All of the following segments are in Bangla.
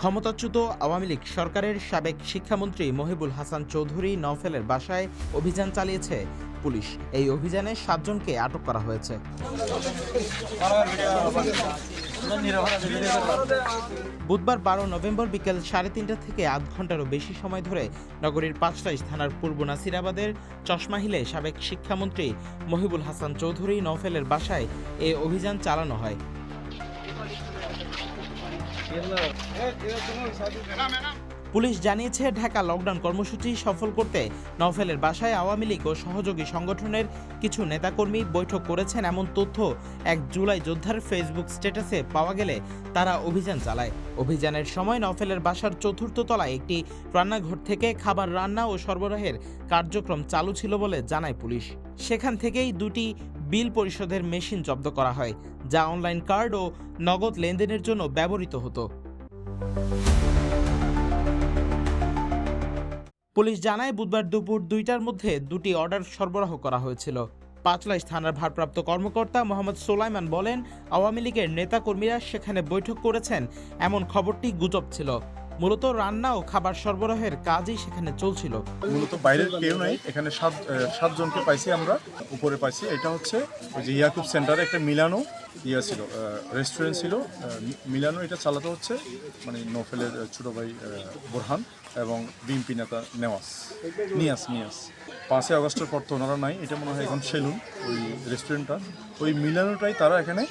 ক্ষমতাচ্যুত আওয়ামী লীগ সরকারের সাবেক শিক্ষামন্ত্রী মহিবুল হাসান চৌধুরী নওফেলের বাসায় অভিযান চালিয়েছে পুলিশ। এই অভিযানে সাতজনকে আটক করা হয়েছে। বুধবার বারো নভেম্বর বিকেল সাড়ে তিনটা থেকে আধ ঘন্টারও বেশি সময় ধরে নগরীর পাঁচটাইশ থানার পূর্ব নাসিরাবাদের চশমাহিলে সাবেক শিক্ষামন্ত্রী মহিবুল হাসান চৌধুরী নওফেলের বাসায় এ অভিযান চালানো হয়। পুলিশ জানিয়েছে, ঢাকা লকডাউন কর্মসূচি সফল করতে নওফেলের বাসায় আওয়ামী লীগ ও সহযোগী সংগঠনের কিছু নেতাকর্মী বৈঠক করেছেন এমন তথ্য এক জুলাই যোদ্ধার ফেসবুক স্ট্যাটাসে পাওয়া গেলে তারা অভিযান চালায়। অভিযানের সময় নওফেলের বাসার চতুর্থ তলায় একটি রান্নাঘর থেকে খাবার রান্না ও সরবরাহের কার্যক্রম চালু ছিল বলে জানায় পুলিশ। সেখান থেকেই দুটি বিল পরিশোধের মেশিন জব্দ করা হয়, যা অনলাইন কার্ড ও নগদ লেনদেনের জন্য ব্যবহৃত হতো। পুলিশ জানায়, বুধবার দুপুর দুইটার মধ্যে দুটি অর্ডার সরবরাহ করা হয়েছিল। পাঁচলাইশ থানার ভারপ্রাপ্ত কর্মকর্তা মোহাম্মদ সোলাইমান বলেন, আওয়ামী লীগের নেতাকর্মীরা সেখানে বৈঠক করেছেন, এমন খবরটি গুজব ছিল। মূলত রান্না ও খাবার সরবরাহের কাজই সেখানে চলছিল। মূলত বাইরের কেউ নাই, এখানে সাত সাতজনকে পাইছি আমরা, উপরে পাইছি। এটা হচ্ছে ওই যে ইয়াকুব সেন্টারে একটা মিলানো ইয়া ছিল রেস্টুরেন্ট ছিল। মিলানো এটা চালাতে হচ্ছে মানে নোফেলের ছোট ভাই বোরহান এবং বিএমপি নেতা নেওয়াজ নিয়াস নিয়াস পাঁচই আগস্টের পর তো ওনারা নাই, এটা মনে হয় এখন সেলুন ওই রেস্টুরেন্টটা ওই মিলানোটাই তারা এখানে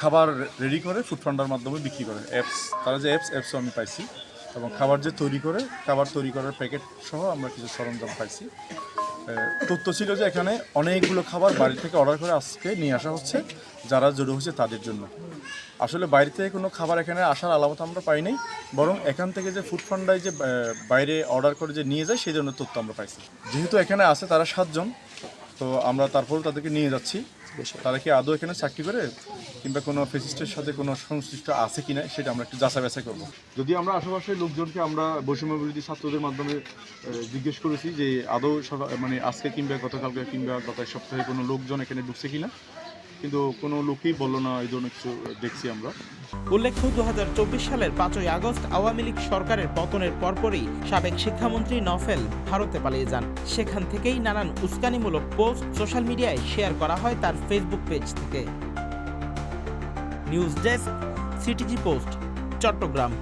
খাবার রেডি করে ফুড ফান্ডার মাধ্যমে বিক্রি করে। অ্যাপস তারা যে অ্যাপস অ্যাপসও আমি পাইছি। এবং খাবার যে তৈরি করে, খাবার তৈরি করার প্যাকেট সহ আমরা কিছু সরঞ্জাম পাইছি। তথ্য ছিল যে এখানে অনেকগুলো খাবার বাড়ি থেকে অর্ডার করে আজকে নিয়ে আসা হচ্ছে, যারা জড়ো হচ্ছে তাদের জন্য। আসলে বাইরে থেকে কোনো খাবার এখানে আসার আলামত আমরা পাই নাই, বরং এখান থেকে যে ফুড ফান্ডায় যে বাইরে অর্ডার করে যে নিয়ে যায়, সেই জন্য তথ্য আমরা পাইছি। যেহেতু এখানে আছে তারা সাতজন, তো আমরা তারপরেও তাদেরকে নিয়ে যাচ্ছি। তারা কি আদৌ এখানে চাকরি করে? কিংবা কোনো ফেসিস্টের সাথে কোনো সংশ্লিষ্ট আছে কিনা সেটা আমরা একটু যাচাই বাছাই করব। যদি আমরা আশেপাশের লোকজনকে আমরা বৈষম্য বিরোধী ছাত্রদের মাধ্যমে জিজ্ঞেস করেছি যে আদৌ মানে আজকে কিংবা গতকালকে কিংবা গত এক সপ্তাহে কোনো লোকজন এখানে ঢুকছে কিনা কিন্তু কোনো লোকই বলল না, এই ধরনের কিছু দেখছি আমরা। উল্লেখ্য দু হাজার চব্বিশ সালের পাঁচই আগস্ট আওয়ামী লীগ সরকারের পতনের পরপরই সাবেক শিক্ষামন্ত্রী নফেল ভারতে পালিয়ে যান। সেখান থেকেই নানান উস্কানিমূলক পোস্ট সোশ্যাল মিডিয়ায় শেয়ার করা হয় তার ফেসবুক পেজ থেকে। News desk, CTG post, Chittagong.